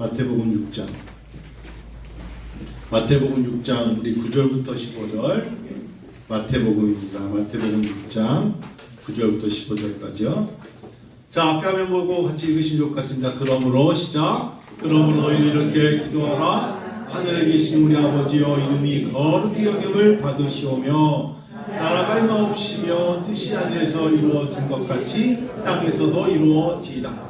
마태복음 6장. 마태복음 6장 우리 9절부터 15절. 마태복음입니다. 마태복음 6장 9절부터 15절까지요. 자, 앞에 화면 보고 같이 좋을 것 같습니다. 그러므로 시작. 그러므로 너희는 이렇게 기도하라. 하늘에 계신 우리 아버지여 이름이 거룩히 여김을 받으시오며 나라가 임하옵시며 뜻이 하늘에서 이루어진 것 같이 땅에서도 이루어지이다.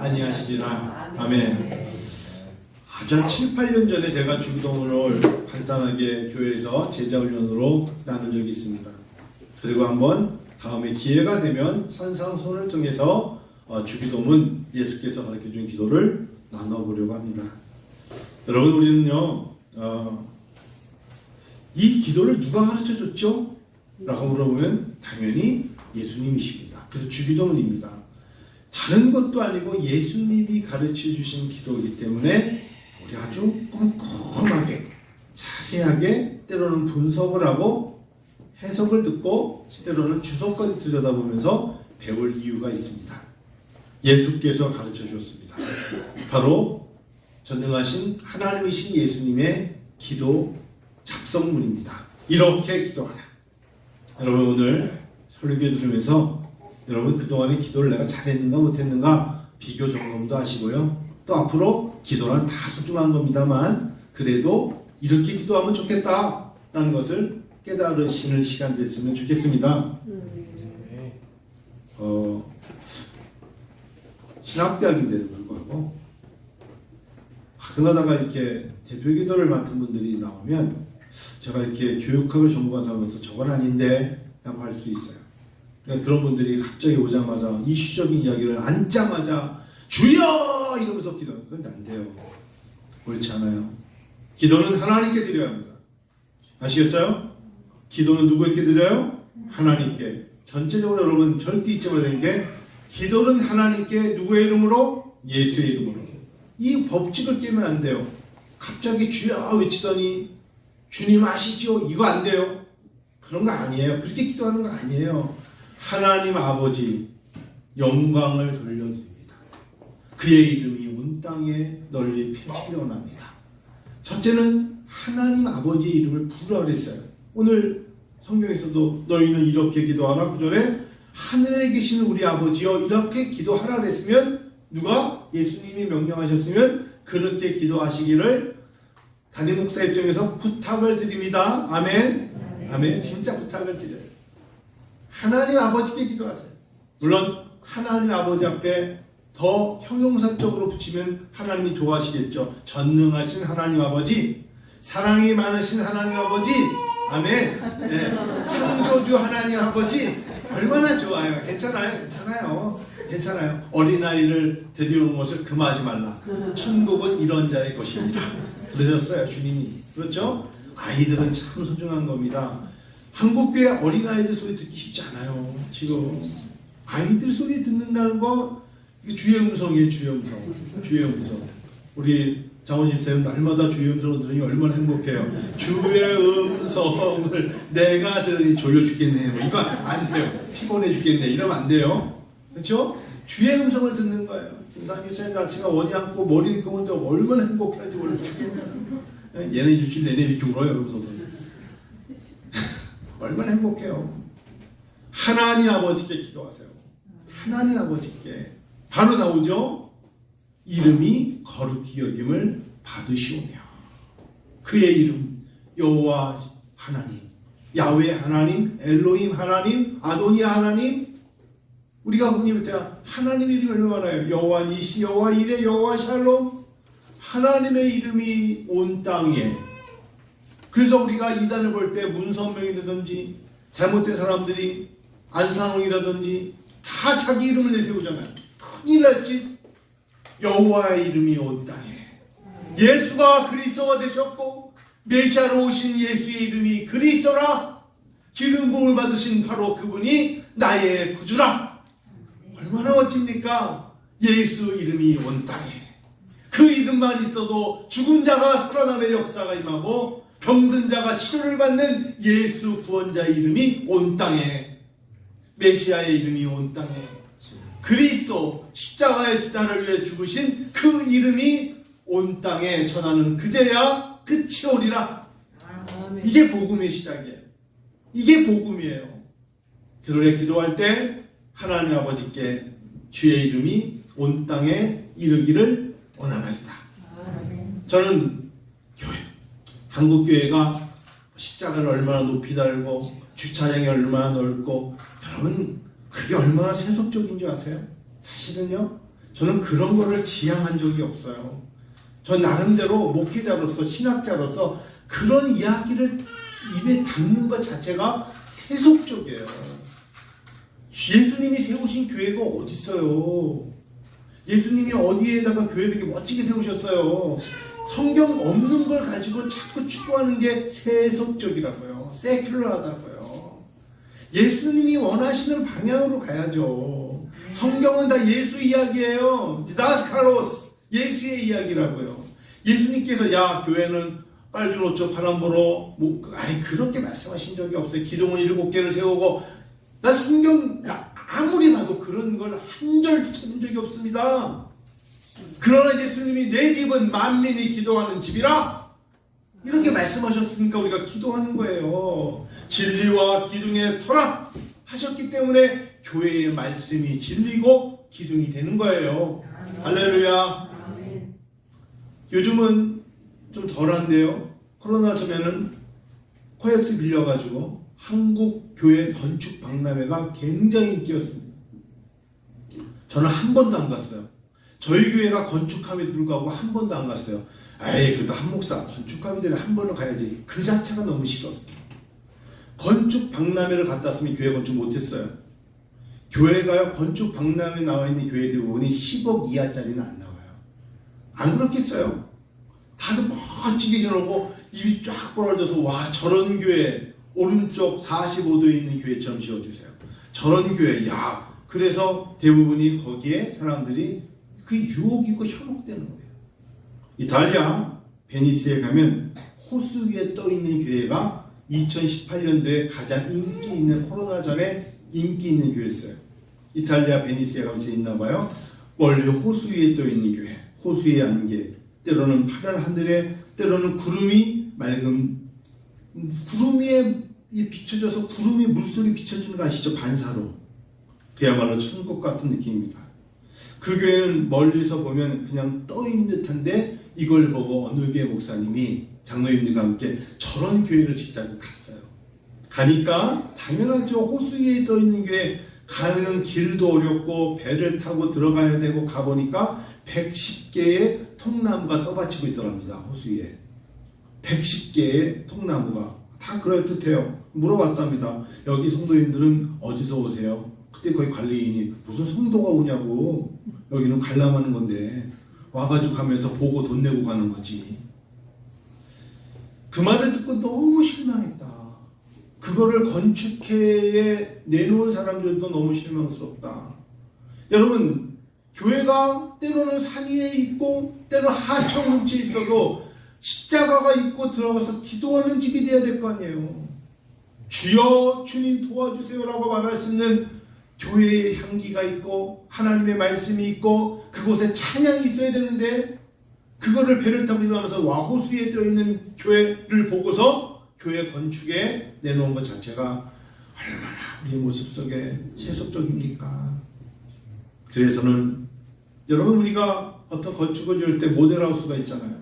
아니하시리라. 아멘. 아주 한 7, 8년 전에 제가 주기도문을 간단하게 교회에서 제자훈련으로 나눈 적이 있습니다. 그리고 한번 다음에 기회가 되면 산상손을 통해서 어, 주기도문 예수께서 가르쳐준 기도를 나눠보려고 합니다. 여러분 우리는요 어, 이 기도를 누가 가르쳐줬죠? 라고 물어보면 당연히 예수님이십니다. 그래서 주기도문입니다. 다른 것도 아니고 예수님이 가르쳐 주신 기도이기 때문에 우리 아주 꼼꼼하게 자세하게 때로는 분석을 하고 해석을 듣고 때로는 주석까지 들여다보면서 배울 이유가 있습니다. 예수께서 가르쳐 주셨습니다. 바로 전능하신 하나님이신 예수님의 기도 작성문입니다. 이렇게 기도하라. 여러분 오늘 설교 들으면서 여러분 그동안의 기도를 내가 잘했는가 못했는가 비교 점검도 하시고요. 또 앞으로 기도란 다 소중한 겁니다만 그래도 이렇게 기도하면 좋겠다라는 것을 깨달으시는 시간 됐으면 좋겠습니다. 어, 신학대학인데도 불구하고 가끔가다가 이렇게 대표 기도를 맡은 분들이 나오면 제가 이렇게 교육학을 전공한 사람으로서 저건 아닌데 라고 할 수 있어요. 그러니까 그런 분들이 갑자기 오자마자 이슈적인 이야기를 앉자마자 주여 이러면서 기도 그건 안 돼요. 옳지 않아요. 기도는 하나님께 드려야 합니다. 아시겠어요? 기도는 누구에게 드려요? 하나님께. 전체적으로 여러분 절대 잊지 말아야 되는 게 기도는 하나님께 누구의 이름으로? 예수의 이름으로. 이 법칙을 깨면 안 돼요. 갑자기 주여 외치더니 주님 아시죠? 이거 안 돼요. 그런 거 아니에요. 그렇게 기도하는 거 아니에요. 하나님 아버지 영광을 돌려드립니다. 그의 이름이 온 땅에 널리 원합니다. 첫째는 하나님 아버지의 이름을 부르라 그랬어요. 오늘 성경에서도 너희는 이렇게 기도하라 구절에 하늘에 계시는 우리 아버지여 이렇게 기도하라 그랬으면 누가 예수님이 명령하셨으면 그렇게 기도하시기를 담임 목사 입장에서 부탁을 드립니다. 아멘. 아멘. 진짜 부탁을 드려요. 하나님 아버지께 기도하세요. 물론 하나님 아버지 앞에 더 형용사적으로 붙이면 하나님이 좋아하시겠죠. 전능하신 하나님 아버지, 사랑이 많으신 하나님 아버지, 아멘. 네. 창조주 하나님 아버지, 얼마나 좋아요. 괜찮아요. 괜찮아요. 괜찮아요. 어린아이를 데려오는 것을 금하지 말라. 천국은 이런 자의 것입니다. 그러셨어요. 주님이. 그렇죠? 아이들은 참 소중한 겁니다. 한국교회 어린아이들 소리 듣기 쉽지 않아요. 지금. 아이들 소리 듣는다는 거, 주의 음성이에요. 주의 음성. 주의 음성. 우리 장원 집사님 날마다 주의 음성을 들으니 얼마나 행복해요. 주의 음성을 내가 들으니 졸려 죽겠네. 뭐 이거 안 돼요. 피곤해 죽겠네. 이러면 안 돼요. 그렇죠? 주의 음성을 듣는 거예요. 집사님 아침에 어디 앉고 머리 감는데 얼마나 행복해하지 원래 죽겠네. 얘네 일주일 내내 이렇게 울어요. 그러면서 얼마나 행복해요. 하나님 아버지께 기도하세요. 하나님 아버지께 바로 나오죠. 이름이 거룩히 여김을 받으시오며 그의 이름 여호와 하나님 야외 하나님 엘로힘 하나님 아도니아 하나님 우리가 흔히 때 하나님의 이름을 얼마나요 여호와 니시 여호와 이레 여호와 샬롬 하나님의 이름이 온 땅에 그래서 우리가 이단을 볼 때 문선명이라든지 잘못된 사람들이 안산홍이라든지 다 자기 이름을 내세우잖아요. 큰일 날지. 여호와의 이름이 온 땅에. 예수가 그리스도가 되셨고 메시아로 오신 예수의 이름이 그리스도라. 기름 부음을 받으신 바로 그분이 나의 구주라. 얼마나 멋집니까? 예수 이름이 온 땅에. 그 이름만 있어도 죽은 자가 살아남의 역사가 임하고 병든 자가 치료를 받는 예수 구원자의 이름이 온 땅에 메시아의 이름이 온 땅에 그리스도 십자가의 나를 위해 죽으신 그 이름이 온 땅에 전하는 그제야 끝이 오리라. 이게 복음의 시작이에요 이게 복음이에요 그들의 기도할 때 하나님 아버지께 주의 이름이 온 땅에 이르기를 원하나이다. 저는 한국 교회가 십자가를 얼마나 높이 달고 주차장이 얼마나 넓고 여러분 그게 얼마나 세속적인 줄 아세요? 사실은요. 저는 그런 거를 지향한 적이 없어요. 전 나름대로 목회자로서 신학자로서 그런 이야기를 입에 담는 것 자체가 세속적이에요. 예수님이 세우신 교회가 어디 있어요? 예수님이 어디에다가 교회를 이렇게 멋지게 세우셨어요. 성경 없는 걸 가지고 자꾸 추구하는 게 세속적이라고요. 세큘러하다고요. 예수님이 원하시는 방향으로 가야죠. 성경은 다 예수 이야기예요. 디다스카로스 예수의 이야기라고요. 예수님께서 야 교회는 빨주노 옷저 바람 불어 뭐 아니 그렇게 말씀하신 적이 없어요. 기둥을 일곱 개를 세우고 나 성경 나 아무리 봐도 그런 걸 한 절도 찾은 적이 없습니다. 그러나 예수님이 내 집은 만민이 기도하는 집이라 이렇게 말씀하셨으니까 우리가 기도하는 거예요. 진리와 기둥의 터라 하셨기 때문에 교회의 말씀이 진리고 기둥이 되는 거예요. 할렐루야. 요즘은 좀 덜한데요. 코로나 전에는 코엑스 빌려가지고 한국 교회 건축 박람회가 굉장히 인기였습니다. 저는 한 번도 안 갔어요. 저희 교회가 건축함에도 불구하고 한 번도 안 갔어요. 에이 그래도 한 목사 건축함에 대해 한 번은 가야지. 그 자체가 너무 싫었어요. 건축 박람회를 갔다 왔으면 교회 건축 못했어요. 교회가요 건축 박람회 나와 있는 교회 대부분이 10억 이하짜리는 안 나와요. 안 그렇겠어요. 다들 멋지게 해놓고 입이 쫙 벌어져서 와 저런 교회 오른쪽 45도에 있는 교회처럼 지어주세요. 저런 교회 야 그래서 대부분이 거기에 사람들이 그 유혹이고 현혹되는 거예요. 이탈리아 베니스에 가면 호수 위에 떠 있는 교회가 2018년도에 가장 인기 있는 코로나 전에 인기 있는 교회였어요. 이탈리아 베니스에 가면 있나 봐요. 멀리 호수 위에 떠 있는 교회, 호수의 안개, 때로는 파란 하늘에, 때로는 구름이 맑은 구름 위에 이 비춰져서 구름이 물속에 비춰지는 거 아시죠? 반사로. 그야말로 천국 같은 느낌입니다. 그 교회는 멀리서 보면 그냥 떠 있는 듯한데 이걸 보고 어느 교회 목사님이 장로님들과 함께 저런 교회를 짓자고 갔어요. 가니까 당연하죠. 호수 위에 떠 있는 교회 가는 길도 어렵고 배를 타고 들어가야 되고 가보니까 110개의 통나무가 떠받치고 있더랍니다. 호수 위에. 110개의 통나무가 다 그럴듯해요. 물어봤답니다. 여기 성도님들은 어디서 오세요? 그때 거기 관리인이 무슨 성도가 오냐고 여기는 관람하는 건데 와가지고 가면서 보고 돈 내고 가는 거지. 그 말을 듣고 너무 실망했다. 그거를 건축회에 내놓은 사람들도 너무 실망스럽다. 여러분, 교회가 때로는 산 위에 있고, 때로 하청 근처에 있어도 십자가가 있고 들어가서 기도하는 집이 돼야 될 거 아니에요. 주여, 주님 도와주세요라고 말할 수 있는 교회의 향기가 있고, 하나님의 말씀이 있고, 그곳에 찬양이 있어야 되는데, 그거를 배를 타고 일어나면서 와호수에 떠 있는 교회를 보고서 교회 건축에 내놓은 것 자체가 얼마나 우리 모습 속에 세속적입니까? 그래서는 여러분 우리가 어떤 건축을 지을 때 모델하우스가 있잖아요.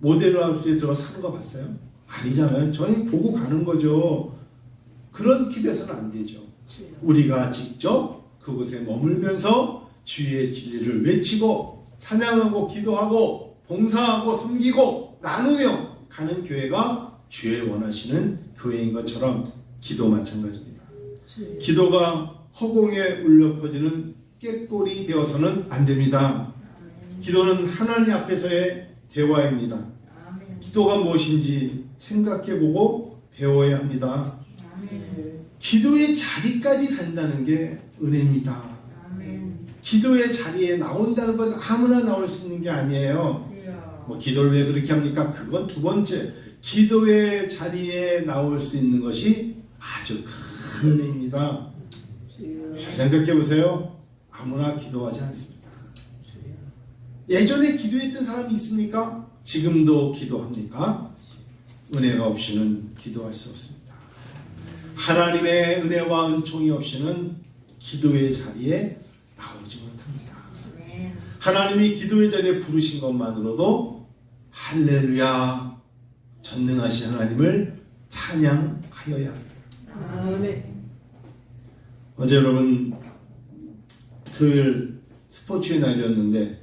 모델하우스에 들어가 사는 거 봤어요? 아니잖아요. 저희 보고 가는 거죠. 그런 기대서는 안 되죠. 우리가 직접 그곳에 머물면서 주의 진리를 외치고 찬양하고 기도하고 봉사하고 섬기고 나누며 가는 교회가 주의 원하시는 교회인 것처럼 기도 마찬가지입니다. 기도가 허공에 울려 퍼지는 꾀꼬리 되어서는 안 됩니다. 기도는 하나님 앞에서의 대화입니다. 기도가 무엇인지 생각해보고 배워야 합니다. 기도의 자리까지 간다는 게 은혜입니다. 아멘. 기도의 자리에 나온다는 건 아무나 나올 수 있는 게 아니에요. 뭐 기도를 왜 그렇게 합니까? 그건 두 번째. 기도의 자리에 나올 수 있는 것이 아주 큰 은혜입니다. 잘 생각해 보세요. 아무나 기도하지 않습니다. 예전에 기도했던 사람이 있습니까? 지금도 기도합니까? 은혜가 없이는 기도할 수 없습니다. 하나님의 은혜와 은총이 없이는 기도의 자리에 나오지 못합니다. 하나님이 기도의 자리에 부르신 것만으로도 할렐루야 전능하신 하나님을 찬양하여야 합니다. 어제 여러분 토요일 스포츠의 날이었는데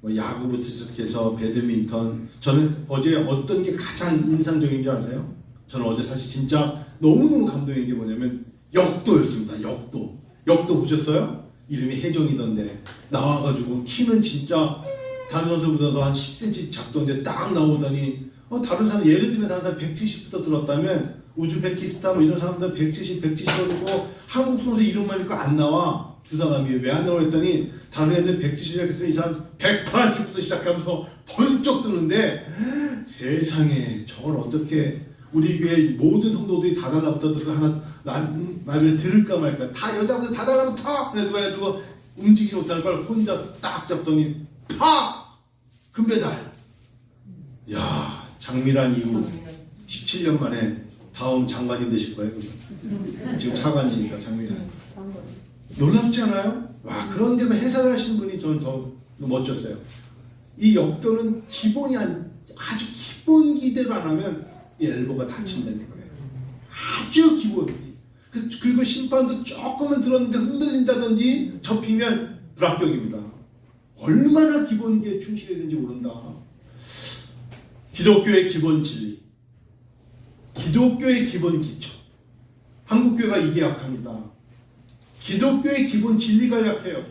뭐 야구부터 시작해서 배드민턴 저는 어제 어떤 게 가장 인상적인 줄 아세요? 저는 어제 사실 진짜 너무너무 감동인 게 뭐냐면 역도였습니다. 역도. 역도 보셨어요? 이름이 혜정이던데 나와가지고 키는 진짜 다른 선수보다도 한 10cm 작던데 딱 나오더니 어, 다른 사람 예를 들면 다른 사람 170부터 들었다면 우즈베키스탄 뭐 이런 사람들 170, 170 그러고 한국 선수 이름만 읽고 안 나와 주사감이 왜 안 나와 했더니 다른 애들 170 시작했으면 이 사람 180부터 시작하면서 번쩍 뜨는데 세상에 저걸 어떻게 우리 교회 모든 성도들이 다 달라붙어서 그 하나 나- 말을 들을까 말까 다 여자분들 다 달라붙어 그래가지고 움직이지 못하는 걸 혼자 딱 잡더니 팍 금메달 야 장미란 이후 17년 만에 다음 장관님 되실 거예요. 지금 차관이니까 장미란 놀랍지 않아요? 와 그런데도 해설을 하신 분이 저는 더 멋졌어요. 이 역도는 기본이 안, 아주 기본 기대로 안 하면 이 엘보가 다친다는 거예요. 아주 기본. 그래서 그리고 심판도 조금은 들었는데 흔들린다든지 접히면 불합격입니다. 얼마나 기본기에 충실했는지 모른다. 기독교의 기본 진리, 기독교의 기본 기초. 한국교회가 이게 약합니다. 기독교의 기본 진리가 약해요.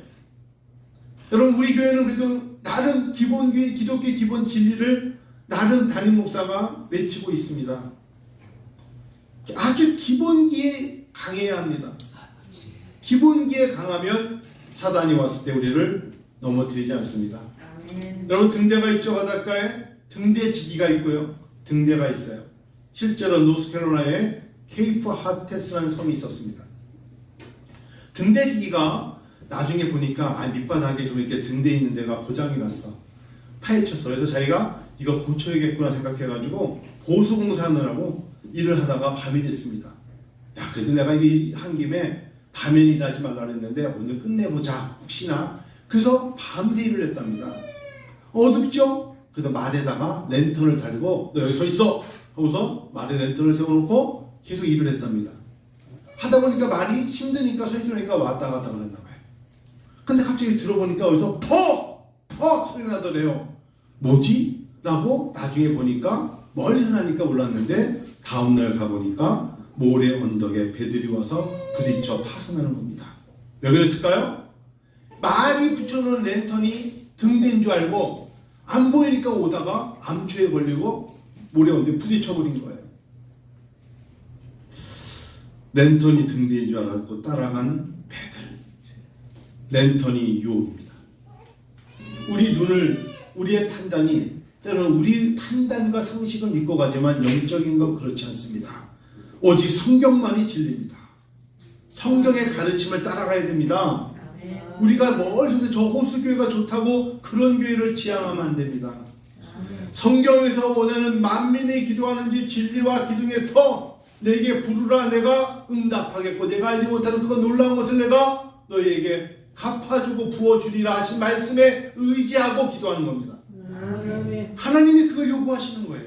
여러분 우리 교회는 그래도 나름 기본기 기독교의 기본 진리를 나름 담임 목사가 외치고 있습니다. 아주 기본기에 강해야 합니다. 기본기에 강하면 사단이 왔을 때 우리를 넘어뜨리지 않습니다. 여러분 등대가 있죠 바닷가에? 등대지기가 있고요. 등대가 있어요. 실제로 노스캐롤라에 케이프 하테스라는 섬이 있었습니다. 등대지기가 나중에 보니까 아 밑바닥에 좀 이렇게 등대 있는 데가 고장이 났어. 파헤쳤어 그래서 자기가 이거 고쳐야겠구나 생각해가지고 보수공사하느라고 일을 하다가 밤이 됐습니다 야 그래도 내가 이게 한 김에 밤에 일하지 말라 그랬는데 오늘 끝내보자 혹시나 그래서 밤새 일을 했답니다 어둡죠? 그래서 말에다가 랜턴을 달고 너 여기 서 있어 하고서 말에 랜턴을 세워놓고 계속 일을 했답니다. 하다 보니까 말이 힘드니까 서 있으니까 왔다 갔다 그랬나 봐요. 근데 갑자기 들어보니까 어디서 퍽! 퍽! 소리 나더래요. 뭐지? 라고 나중에 보니까 멀리서 나니까 몰랐는데 다음날 가보니까 모래 언덕에 배들이 와서 부딪혀 파손하는 겁니다. 왜 그랬을까요? 말이 붙여놓은 랜턴이 등대인 줄 알고 안 보이니까 오다가 암초에 걸리고 모래 언덕에 부딪혀버린 거예요. 랜턴이 등대인 줄 알았고 따라간 배들. 랜턴이 유혹입니다. 우리 눈을 우리의 판단이 때로는 우리 판단과 상식을 믿고 가지만 영적인 건 그렇지 않습니다. 오직 성경만이 진리입니다. 성경의 가르침을 따라가야 됩니다. 우리가 멀리서 저 호수 교회가 좋다고 그런 교회를 지향하면 안 됩니다. 성경에서 원하는 만민이 기도하는지 진리와 기둥에 터 내게 부르라 내가 응답하겠고 내가 알지 못하는 그거 놀라운 것을 내가 너희에게 갚아주고 부어주리라 하신 말씀에 의지하고 기도하는 겁니다. 아멘. 하나님이 그걸 요구하시는 거예요.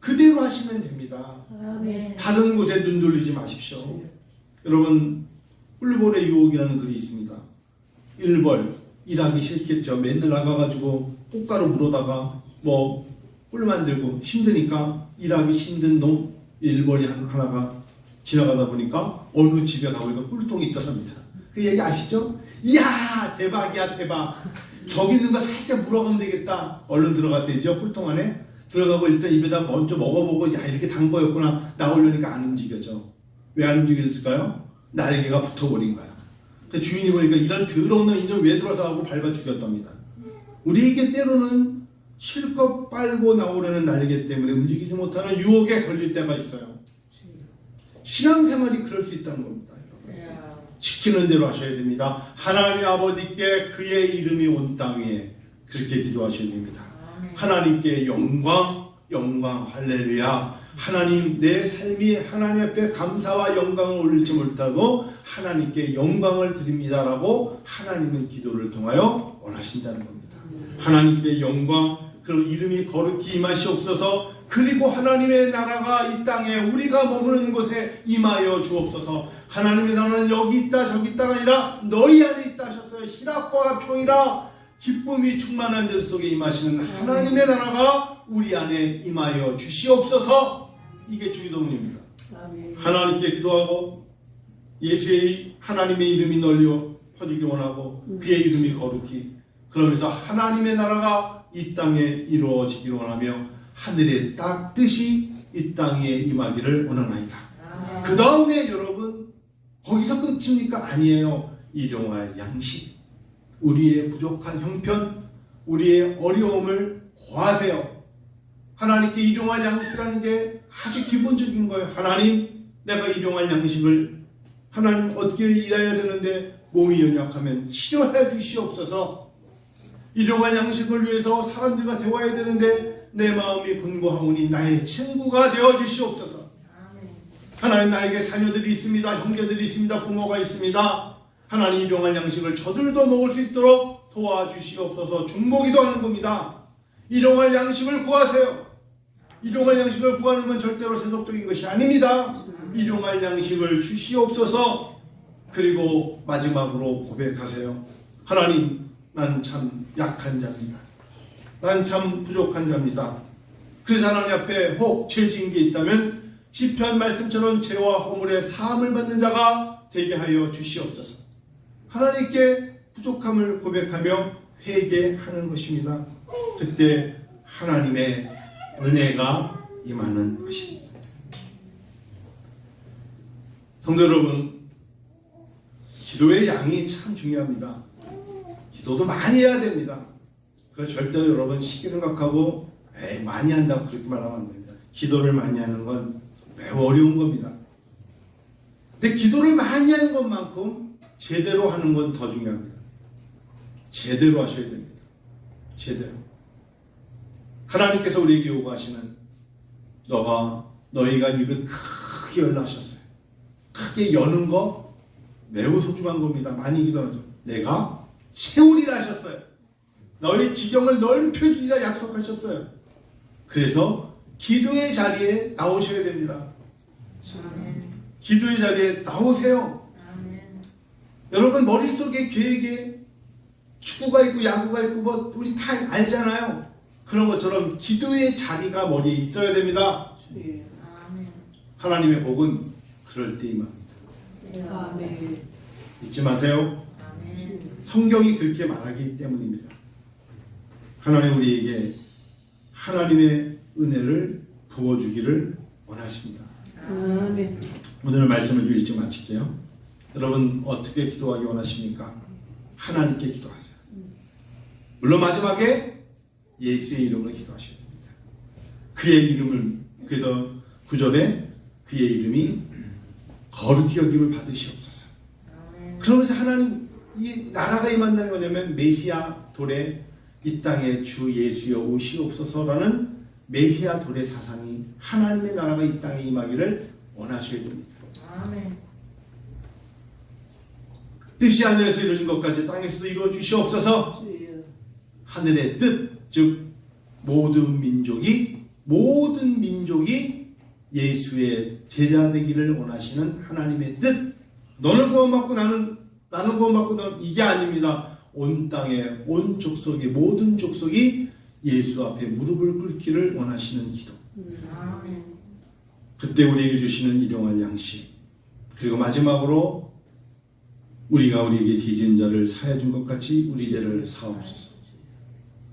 그대로 하시면 됩니다. 아멘. 다른 곳에 눈 돌리지 마십시오. 여러분 꿀벌의 유혹이라는 글이 있습니다. 일벌 일하기 싫겠죠. 맨날 나가가지고 꽃가루 물어다가 뭐 꿀 만들고 힘드니까 일하기 힘든 놈 일벌이 한- 하나가 지나가다 보니까 어느 집에 가보니까 꿀통이 있더랍니다. 그 얘기 아시죠? 이야 대박이야 대박. 저기 있는 거 살짝 물어가면 되겠다. 얼른 들어갔대죠. 꿀통 안에. 들어가고 일단 입에다 먼저 먹어보고 야 이렇게 단 거였구나. 나오려니까 안 움직여져. 왜 안 움직여졌을까요? 날개가 붙어버린 거야. 그 주인이 보니까 이런 더러운 놈 이놈 왜 들어서 하고 밟아 죽였답니다. 우리에게 때로는 실컷 빨고 나오려는 날개 때문에 움직이지 못하는 유혹에 걸릴 때가 있어요. 신앙생활이 그럴 수 있다는 겁니다. 시키는 대로 하셔야 됩니다. 하나님 아버지께 그의 이름이 온 땅 위에 그렇게 기도하셔야 됩니다. 하나님께 영광, 영광, 할렐루야. 하나님, 내 삶이 하나님 앞에 감사와 영광을 올리지 못하고 하나님께 영광을 드립니다라고 하나님은 기도를 통하여 원하신다는 겁니다. 하나님께 영광, 그리고 이름이 거룩히 임하시옵소서 그리고 하나님의 나라가 이 땅에 우리가 머무는 곳에 임하여 주옵소서. 하나님의 나라는 여기 있다 저기 있다가 아니라 너희 안에 있다 하셨어요 희락과 평이라 기쁨이 충만한 데 속에 임하시는 하나님의 나라가 우리 안에 임하여 주시옵소서. 이게 주기도문입니다. 하나님께 기도하고 예수의 하나님의 이름이 널려 퍼지기 원하고 그의 이름이 거룩히 그러면서 하나님의 나라가 이 땅에 이루어지기를 원하며 하늘의 딱 뜻이 이 땅에 임하기를 원하나이다. 그 다음에 여러분 거기서 끝입니까? 아니에요. 일용할 양식, 우리의 부족한 형편, 우리의 어려움을 고하세요. 하나님께 일용할 양식이라는 게 아주 기본적인 거예요. 하나님, 내가 일용할 양식을 하나님 어떻게 일해야 되는데 몸이 연약하면 치료해 주시옵소서. 일용할 양식을 위해서 사람들과 대화해야 되는데 내 마음이 분고하오니 나의 친구가 되어 주시옵소서. 하나님 나에게 자녀들이 있습니다. 형제들이 있습니다. 부모가 있습니다. 하나님 일용할 양식을 저들도 먹을 수 있도록 도와주시옵소서 중보기도 하는 겁니다. 일용할 양식을 구하세요. 일용할 양식을 구하는 건 절대로 세속적인 것이 아닙니다. 일용할 양식을 주시옵소서 그리고 마지막으로 고백하세요. 하나님 난참 약한 자입니다. 난 참 부족한 자입니다. 그래서 하나님 앞에 혹 죄지은 게 있다면 시편 말씀처럼 죄와 허물의 사함을 받는 자가 되게 하여 주시옵소서. 하나님께 부족함을 고백하며 회개하는 것입니다. 그때 하나님의 은혜가 임하는 것입니다. 성도 여러분, 기도의 양이 참 중요합니다. 기도도 많이 해야 됩니다. 그 절대로 여러분 쉽게 생각하고 에이 많이 한다고 그렇게 말하면 안 됩니다. 기도를 많이 하는 건 매우 어려운 겁니다. 근데 기도를 많이 하는 것만큼 제대로 하는 건 더 중요합니다. 제대로 하셔야 됩니다. 제대로. 하나님께서 우리에게 요구하시는 너가 너희가 입을 크게 열라 하셨어요. 크게 여는 거 매우 소중한 겁니다. 많이 기도하죠. 내가 세우리라 하셨어요. 너희 지경을 넓혀주리라 약속하셨어요. 그래서 기도의 자리에 나오셔야 됩니다. 기도의 자리에 나오세요. 여러분 머릿속에 계획에 축구가 있고 야구가 있고 뭐 우리 다 알잖아요. 그런 것처럼 기도의 자리가 머리에 있어야 됩니다. 하나님의 복은 그럴 때 임합니다. 잊지 마세요. 성경이 그렇게 말하기 때문입니다. 하나님 우리에게 하나님의 은혜를 부어주기를 원하십니다. 오늘 말씀을 좀 일찍 마칠게요. 여러분 어떻게 기도하기 원하십니까? 하나님께 기도하세요. 물론 마지막에 예수의 이름으로 기도하셔야 됩니다. 그의 이름을 그래서 구절에 그의 이름이 거룩히 여김을 받으시옵소서. 그러면서 하나님 이 나라가 임한다는 거냐면 메시아 돌에 이 땅에 주 예수여 오시옵소서라는 메시아 돌의 사상이 하나님의 나라가 이 땅에 임하기를 원하셔야 됩니다. 뜻이 하늘에서 이루어진 것까지 땅에서도 이루어 주시옵소서. 하늘의 뜻, 즉 모든 민족이 모든 민족이 예수의 제자 되기를 원하시는 하나님의 뜻. 너는 구원받고 나는 나는 구원받고 너는 이게 아닙니다. 온 땅의 온 족속의 모든 족속이 예수 앞에 무릎을 꿇기를 원하시는 기도. 그때 우리에게 주시는 일용할 양식. 그리고 마지막으로 우리가 우리에게 뒤진 자를 사해 준 것 같이 우리 죄를 사옵소서.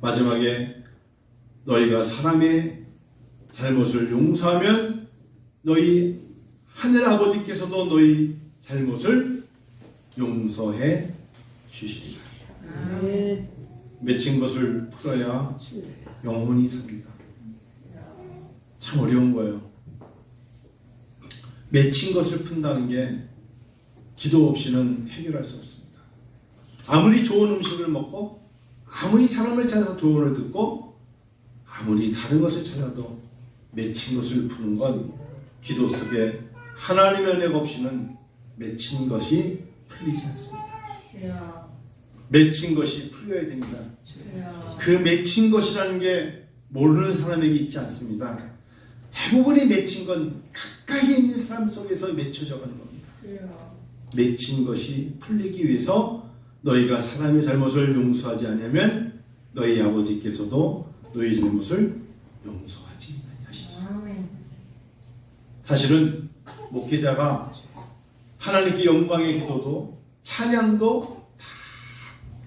마지막에 너희가 사람의 잘못을 용서하면 너희 하늘 아버지께서도 너희 잘못을 용서해 주시리라. 맺힌 것을 풀어야 영혼이 삽니다. 참 어려운 거예요. 맺힌 것을 푼다는 게 기도 없이는 해결할 수 없습니다. 아무리 좋은 음식을 먹고 아무리 사람을 찾아서 조언을 듣고 아무리 다른 것을 찾아도 맺힌 것을 푸는 건 기도 속에 하나님의 은혜가 없이는 맺힌 것이 풀리지 않습니다. 맺힌 것이 풀려야 됩니다. 그 맺힌 것이라는 게 모르는 사람에게 있지 않습니다. 대부분이 맺힌 건 가까이 있는 사람 속에서 맺혀져 가는 겁니다. 맺힌 것이 풀리기 위해서 너희가 사람의 잘못을 용서하지 않으면 너희 아버지께서도 너희 잘못을 용서하지 아니하시죠. 아멘. 사실은 목회자가 하나님께 영광의 기도도 찬양도 다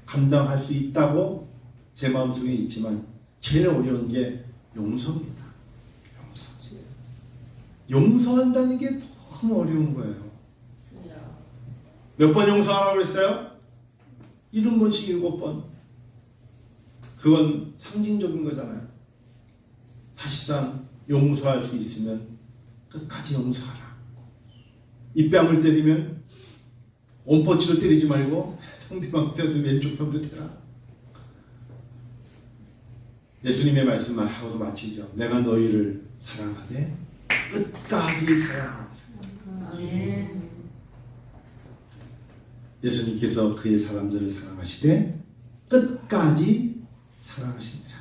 감당할 수 있다고 제 마음속에 있지만 제일 어려운 게 용서입니다. 용서. 용서한다는 게 너무 어려운 거예요. 몇 번 용서하라고 그랬어요? 일흔 번씩 일곱 번. 그건 상징적인 거잖아요. 사실상 용서할 수 있으면 끝까지 용서하라. 이 뺨을 때리면 원펀치로 때리지 말고 상대방 뼈도 왼쪽 뼈도 대라. 예수님의 말씀만 하고서 마치죠. 내가 너희를 사랑하되 끝까지 사랑하라. 예수님께서 그의 사람들을 사랑하시되 끝까지 사랑하십니다.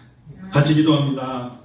같이 기도합니다.